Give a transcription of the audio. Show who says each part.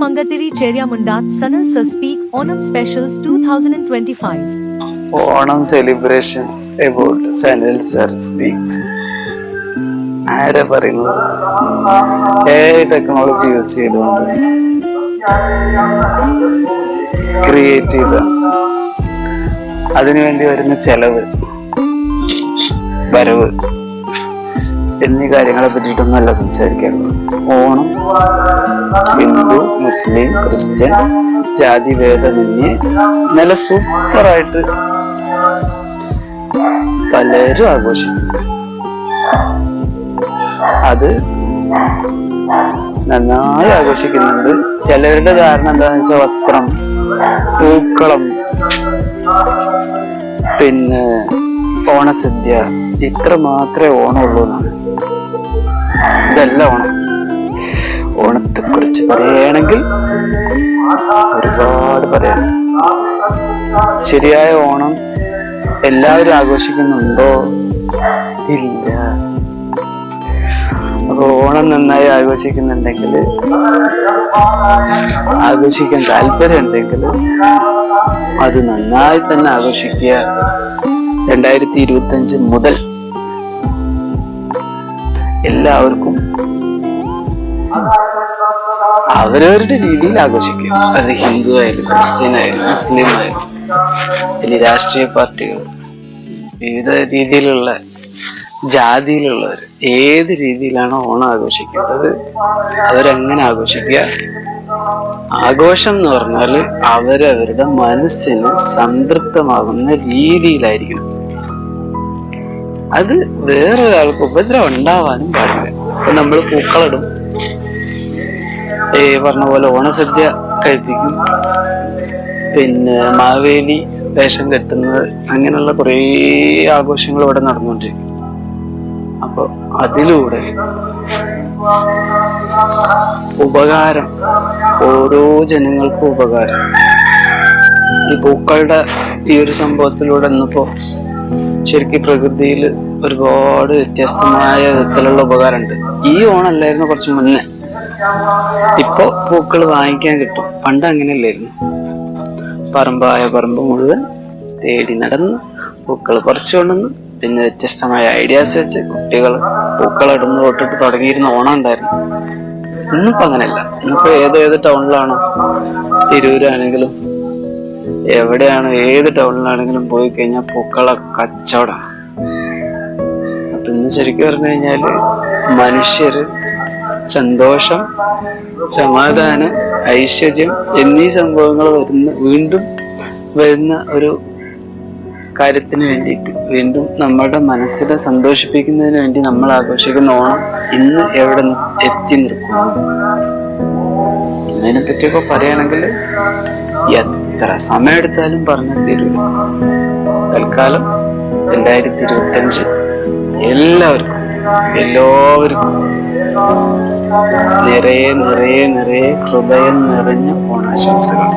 Speaker 1: Mangatiri Cheryamunda Sanal Sir Speak Onam Specials 2025.
Speaker 2: Onam celebrations about Sanal sir speaks ആരാ പറയുന്നത്? Technology use ചെയ്തുകൊണ്ട്. Create ചെയ്ത. അതിനുവേണ്ടി വരുന്ന ചെലവ്. വരവ്. എന്നീ കാര്യങ്ങളെ പറ്റിയിട്ടൊന്നുമല്ല സംസാരിക്കേണ്ടത് ഓണം ഹിന്ദു മുസ്ലിം ക്രിസ്ത്യൻ ജാതി ഭേദമന്യേ നല്ല സൂപ്പറായിട്ട് പലരും ആഘോഷിക്കുന്നു അത് നന്നായി ആഘോഷിക്കുന്നുണ്ട്. ചിലരുടെ ധാരണ എന്താണെന്ന് വെച്ചാൽ വസ്ത്രം പൂക്കളം പിന്നെ ഓണസദ്യ ഇത്ര മാത്രമേ ഓണമുള്ളൂ എന്നാണ്. ഇതല്ല ഓണം. ഓണത്തെ കുറിച്ച് പറയുകയാണെങ്കിൽ ഒരുപാട് പറയാനുണ്ട് ശരിയായ ഓണം എല്ലാവരും ആഘോഷിക്കുന്നുണ്ടോ? ഇല്ല. ഓണം നന്നായി ആഘോഷിക്കുന്നുണ്ടെങ്കിൽ ആഘോഷിക്കാൻ താല്പര്യം ഉണ്ടെങ്കിൽ അത് നന്നായി തന്നെ ആഘോഷിക്കുക. രണ്ടായിരത്തി ഇരുപത്തി അഞ്ച് മുതൽ എല്ലാവർക്കും അവരവരുടെ രീതിയിൽ ആഘോഷിക്കുക അത് ഹിന്ദു ആയാലും ക്രിസ്ത്യൻ ആയാലും മുസ്ലിം ആയാലും ഇനി രാഷ്ട്രീയ പാർട്ടികൾ വിവിധ രീതിയിലുള്ള ജാതിയിലുള്ളവർ ഏത് രീതിയിലാണ് ഓണം ആഘോഷിക്കുന്നത് അവരങ്ങനെ ആഘോഷിക്കുക. ആഘോഷം എന്ന് പറഞ്ഞാൽ അവരവരുടെ മനസ്സിന് സംതൃപ്തമാകുന്ന രീതിയിലായിരിക്കണം. അത് വേറൊരാൾക്ക് ഉപദ്രവം ഉണ്ടാവാനും പാടില്ല. ഇപ്പൊ നമ്മൾ പൂക്കളിടും. ഈ പറഞ്ഞ പോലെ ഓണസദ്യ കഴിപ്പിക്കും. പിന്നെ മാവേലി വേഷം കെട്ടുന്നത് അങ്ങനെയുള്ള കുറേ ആഘോഷങ്ങൾ ഇവിടെ നടന്നുകൊണ്ടിരിക്കും. അപ്പൊ അതിലൂടെ ഉപകാരം ഓരോ ജനങ്ങൾക്കും ഉപകാരം. ഈ പൂക്കളുടെ ഈ ഒരു സംഭവത്തിലൂടെ ഇന്നിപ്പോ ശരിക്കും പ്രകൃതിയിൽ ഒരുപാട് വ്യത്യസ്തമായ വിധത്തിലുള്ള ഉപകാരമുണ്ട്. ഈ ഓണല്ലായിരുന്നു കുറച്ച് മുന്നേ. ഇപ്പൊ പൂക്കൾ വാങ്ങിക്കാൻ കിട്ടും. പണ്ട് അങ്ങനെയല്ലായിരുന്നു. പറമ്പായ പറമ്പ് മുഴുവൻ തേടി നടന്ന് പൂക്കൾ പറിച്ചു കൊണ്ടുവന്ന് പിന്നെ വ്യത്യസ്തമായ ഐഡിയാസ് വെച്ച് കുട്ടികൾ പൂക്കൾ ഇടുന്ന് തൊട്ടിട്ട് തുടങ്ങിയിരുന്ന ഓണം ഉണ്ടായിരുന്നു. ഇന്നിപ്പോ അങ്ങനെയല്ല. ഇന്നിപ്പോ ഏത് ഏത് ടൗണിലാണോ തിരൂരാണെങ്കിലും എവിടെയാണ് ഏത് ടൗണിലാണെങ്കിലും പോയി കഴിഞ്ഞാൽ പൂക്കള കച്ചവടം. അപ്പൊ ഇന്ന് ശരിക്കും പറഞ്ഞു കഴിഞ്ഞാൽ മനുഷ്യര് സന്തോഷം സമാധാനം ഐശ്വര്യം എന്നീ സംഭവങ്ങൾ വരുന്ന വീണ്ടും വരുന്ന ഒരു കാര്യത്തിന് വേണ്ടിയിട്ട് വീണ്ടും നമ്മുടെ മനസ്സിനെ സന്തോഷിപ്പിക്കുന്നതിന് വേണ്ടി നമ്മൾ ആഘോഷിക്കുന്ന ഓണം ഇന്ന് എവിടെ എത്തി നിൽക്കുന്നു. അതിനെ പറ്റിയൊക്കെ പറയുകയാണെങ്കിൽ എത്ര സമയമെടുത്താലും പറഞ്ഞു തീരൂല. തൽക്കാലം രണ്ടായിരത്തി ഇരുപത്തി അഞ്ച് എല്ലാവർക്കും എല്ലാവർക്കും നിറയെ നിറയെ നിറയെ ഹൃദയം നിറഞ്ഞ ഓണാശംസകൾ.